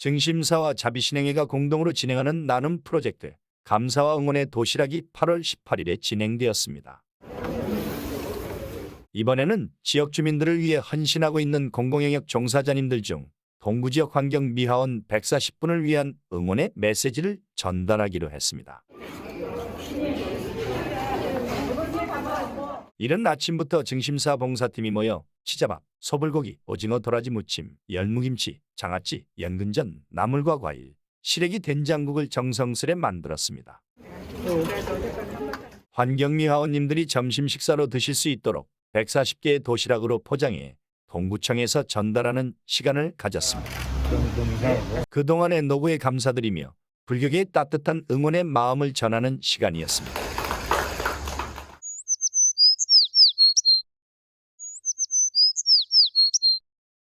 증심사와 자비신행회가 공동으로 진행하는 나눔 프로젝트 감사와 응원의 도시락이 8월 18일에 진행되었습니다. 이번에는 지역 주민들을 위해 헌신하고 있는 공공영역 종사자님들 중 동구지역 환경 미화원 140분을 위한 응원의 메시지를 전달하기로 했습니다. 이른 아침부터 증심사 봉사팀이 모여 치자밥, 소불고기, 오징어 도라지 무침, 열무김치, 장아찌, 연근전, 나물과 과일, 시래기 된장국을 정성스레 만들었습니다. 환경미 화원님들이 점심 식사로 드실 수 있도록 140개의 도시락으로 포장해 동구청에서 전달하는 시간을 가졌습니다. 그동안의 노고에 감사드리며 불격의 따뜻한 응원의 마음을 전하는 시간이었습니다.